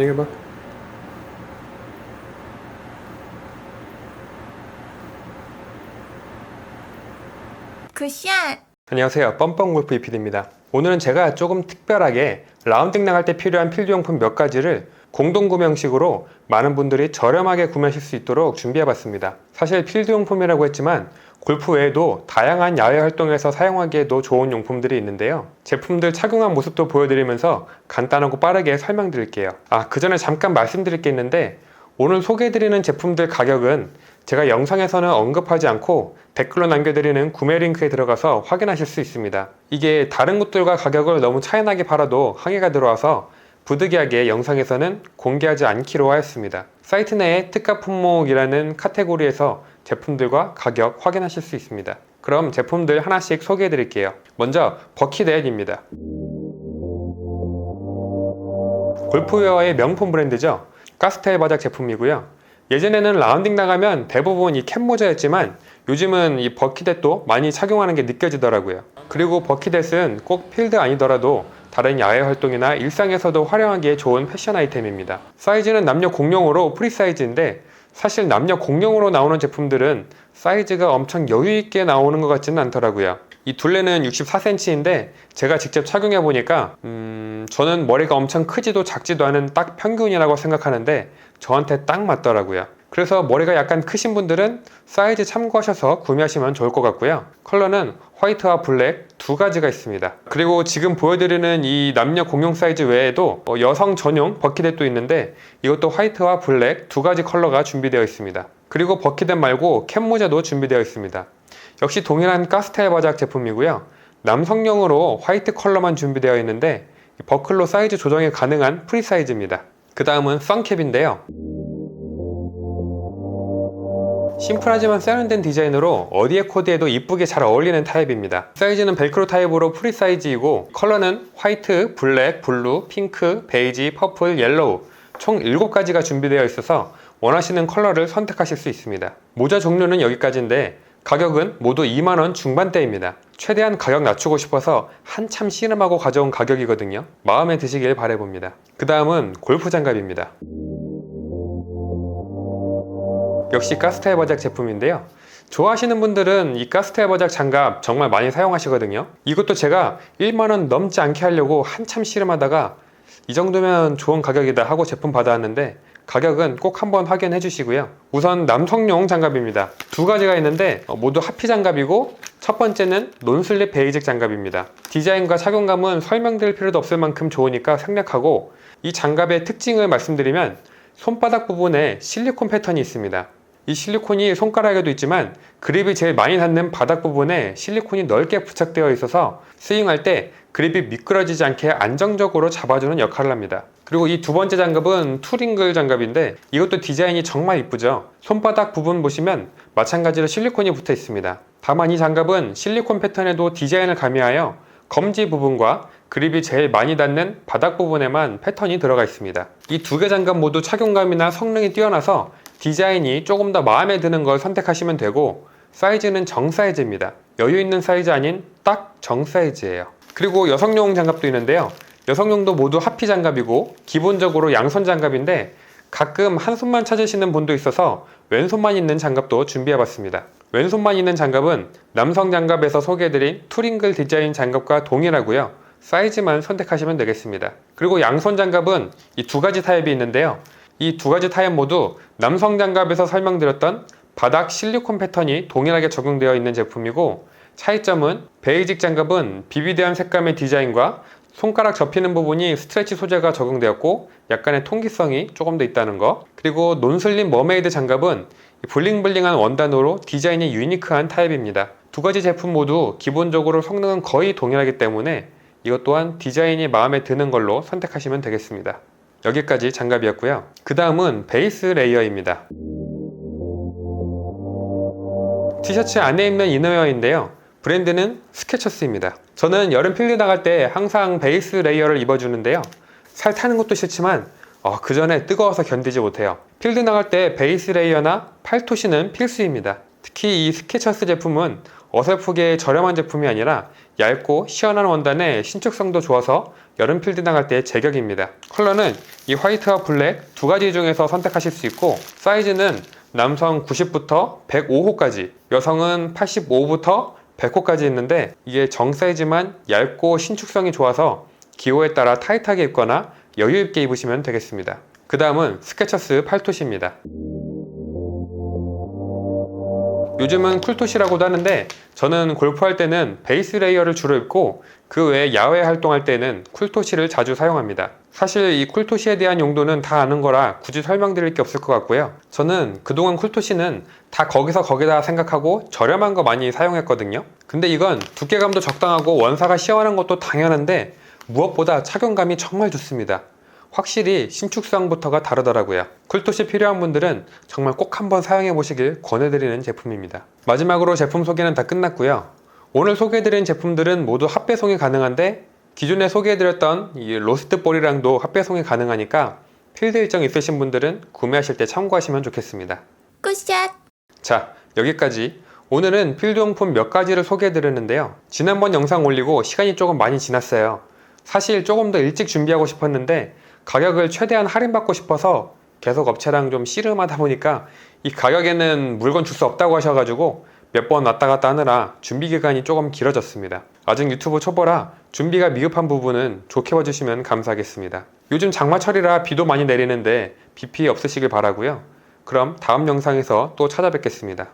얘기해봐. 굿샷! 안녕하세요. 뻔뻔 골프 이피디입니다. 오늘은 제가 조금 특별하게 라운딩 나갈 때 필요한 필드용품 몇 가지를 공동 구매 형식으로 많은 분들이 저렴하게 구매하실 수 있도록 준비해 봤습니다. 사실 필드용품이라고 했지만 골프 외에도 다양한 야외 활동에서 사용하기에도 좋은 용품들이 있는데요. 제품들 착용한 모습도 보여드리면서 간단하고 빠르게 설명드릴게요. 아, 그 전에 잠깐 말씀드릴 게 있는데 오늘 소개해드리는 제품들 가격은 제가 영상에서는 언급하지 않고 댓글로 남겨드리는 구매 링크에 들어가서 확인하실 수 있습니다. 이게 다른 곳들과 가격을 너무 차이나게 팔아도 항의가 들어와서 부득이하게 영상에서는 공개하지 않기로 하였습니다. 사이트 내에 특가 품목이라는 카테고리에서 제품들과 가격 확인하실 수 있습니다. 그럼 제품들 하나씩 소개해 드릴게요. 먼저 버킷에잇입니다. 골프웨어의 명품 브랜드죠. 가스테일 바작 제품이고요. 예전에는 라운딩 나가면 대부분 이 캡모자였지만 요즘은 이 버킷햇도 많이 착용하는 게 느껴지더라고요. 그리고 버킷햇은 꼭 필드 아니더라도 다른 야외 활동이나 일상에서도 활용하기에 좋은 패션 아이템입니다. 사이즈는 남녀 공용으로 프리 사이즈인데 사실 남녀 공용으로 나오는 제품들은 사이즈가 엄청 여유 있게 나오는 것 같지는 않더라고요. 이 둘레는 64cm인데 제가 직접 착용해 보니까 음, 저는 머리가 엄청 크지도 작지도 않은 딱 평균이라고 생각하는데 저한테 딱 맞더라고요. 그래서 머리가 약간 크신 분들은 사이즈 참고하셔서 구매하시면 좋을 것 같고요. 컬러는 화이트와 블랙 두 가지가 있습니다. 그리고 지금 보여드리는 이 남녀 공용 사이즈 외에도 어, 여성 전용 버킷햇도 있는데 이것도 화이트와 블랙 두 가지 컬러가 준비되어 있습니다. 그리고 버킷햇 말고 캡 모자도 준비되어 있습니다. 역시 동일한 가스타일 바작 제품이고요. 남성용으로 화이트 컬러만 준비되어 있는데 버클로 사이즈 조정이 가능한 프리 사이즈입니다. 그 다음은 선캡인데요. 심플하지만 세련된 디자인으로 어디에 코디해도 이쁘게 잘 어울리는 타입입니다. 사이즈는 벨크로 타입으로 프리 사이즈이고 컬러는 화이트, 블랙, 블루, 핑크, 베이지, 퍼플, 옐로우 총 7가지가 준비되어 있어서 원하시는 컬러를 선택하실 수 있습니다. 모자 종류는 여기까지인데 가격은 모두 2만원 중반대입니다. 최대한 가격 낮추고 싶어서 한참 씨름하고 가져온 가격이거든요. 마음에 드시길 바래봅니다. 그 다음은 골프 장갑입니다. 역시 가스타일 버작 제품인데요. 좋아하시는 분들은 이 가스타일 버작 장갑 정말 많이 사용하시거든요. 이것도 제가 1만원 넘지 않게 하려고 한참 씨름하다가 이 정도면 좋은 가격이다 하고 제품 받아왔는데 가격은 꼭 한번 확인해 주시고요. 우선 남성용 장갑입니다. 두 가지가 있는데 어, 모두 하피 장갑이고 첫 번째는 논슬립 베이직 장갑입니다. 디자인과 착용감은 설명드릴 필요도 없을 만큼 좋으니까 생략하고 이 장갑의 특징을 말씀드리면 손바닥 부분에 실리콘 패턴이 있습니다. 이 실리콘이 손가락에도 있지만 그립이 제일 많이 닿는 바닥 부분에 실리콘이 넓게 부착되어 있어서 스윙할 때 그립이 미끄러지지 않게 안정적으로 잡아주는 역할을 합니다. 그리고 이 두 번째 장갑은 투링글 장갑인데 이것도 디자인이 정말 이쁘죠. 손바닥 부분 보시면 마찬가지로 실리콘이 붙어 있습니다. 다만 이 장갑은 실리콘 패턴에도 디자인을 가미하여 검지 부분과 그립이 제일 많이 닿는 바닥 부분에만 패턴이 들어가 있습니다. 이 두 개 장갑 모두 착용감이나 성능이 뛰어나서 디자인이 조금 더 마음에 드는 걸 선택하시면 되고 사이즈는 정 사이즈입니다. 여유 있는 사이즈 아닌 딱 정 사이즈예요. 그리고 여성용 장갑도 있는데요. 여성용도 모두 하피 장갑이고 기본적으로 양손 장갑인데 가끔 한 손만 찾으시는 분도 있어서 왼손만 있는 장갑도 준비해봤습니다. 왼손만 있는 장갑은 남성 장갑에서 소개해드린 투링글 디자인 장갑과 동일하고요. 사이즈만 선택하시면 되겠습니다. 그리고 양손 장갑은 이 두 가지 타입이 있는데요. 이 두 가지 타입 모두 남성 장갑에서 설명드렸던 바닥 실리콘 패턴이 동일하게 적용되어 있는 제품이고 차이점은 베이직 장갑은 비비드한 색감의 디자인과 손가락 접히는 부분이 스트레치 소재가 적용되었고 약간의 통기성이 조금 더 있다는 거. 그리고 논슬림 머메이드 장갑은 블링블링한 원단으로 디자인이 유니크한 타입입니다. 두 가지 제품 모두 기본적으로 성능은 거의 동일하기 때문에 이것 또한 디자인이 마음에 드는 걸로 선택하시면 되겠습니다 여기까지 장갑이었고요 그 다음은 베이스 레이어입니다 티셔츠 안에 입는 이너웨어인데요 브랜드는 스케쳐스입니다. 저는 여름 필드 나갈 때 항상 베이스 레이어를 입어주는데요. 살 타는 것도 싫지만 어, 그 전에 뜨거워서 견디지 못해요. 필드 나갈 때 베이스 레이어나 팔토시는 필수입니다. 특히 이 스케쳐스 제품은 어설프게 저렴한 제품이 아니라 얇고 시원한 원단에 신축성도 좋아서 여름 필드 나갈 때 제격입니다. 컬러는 이 화이트와 블랙 두 가지 중에서 선택하실 수 있고 사이즈는 남성 90부터 105호까지 여성은 85부터 100호까지 있는데 이게 정 사이즈만 얇고 신축성이 좋아서 기호에 따라 타이트하게 입거나 여유 있게 입으시면 되겠습니다. 그 다음은 스케쳐스 팔토시입니다. 요즘은 쿨토시라고도 하는데 저는 골프할 때는 베이스 레이어를 주로 입고 그 외에 야외 활동할 때는 쿨토시를 자주 사용합니다. 사실 이 쿨토시에 대한 용도는 다 아는 거라 굳이 설명드릴 게 없을 것 같고요. 저는 그동안 쿨토시는 다 거기서 거기다 생각하고 저렴한 거 많이 사용했거든요. 근데 이건 두께감도 적당하고 원사가 시원한 것도 당연한데 무엇보다 착용감이 정말 좋습니다. 확실히 신축성부터가 다르더라고요. 쿨토시 필요한 분들은 정말 꼭 한번 사용해 보시길 권해드리는 제품입니다. 마지막으로 제품 소개는 다 끝났고요. 오늘 소개해드린 제품들은 모두 합배송이 가능한데 기존에 소개해드렸던 이 로스트 볼이랑도 합배송이 가능하니까 필드 일정 있으신 분들은 구매하실 때 참고하시면 좋겠습니다. 굿샷! 자, 여기까지. 오늘은 필드용품 몇 가지를 소개해드렸는데요. 지난번 영상 올리고 시간이 조금 많이 지났어요. 사실 조금 더 일찍 준비하고 싶었는데 가격을 최대한 할인받고 싶어서 계속 업체랑 좀 씨름하다 보니까 이 가격에는 물건 줄 수 없다고 하셔가지고 몇 번 왔다 갔다 하느라 준비 기간이 조금 길어졌습니다. 아직 유튜브 초보라 준비가 미흡한 부분은 좋게 봐주시면 감사하겠습니다. 요즘 장마철이라 비도 많이 내리는데 비 피해 없으시길 바라고요. 그럼 다음 영상에서 또 찾아뵙겠습니다.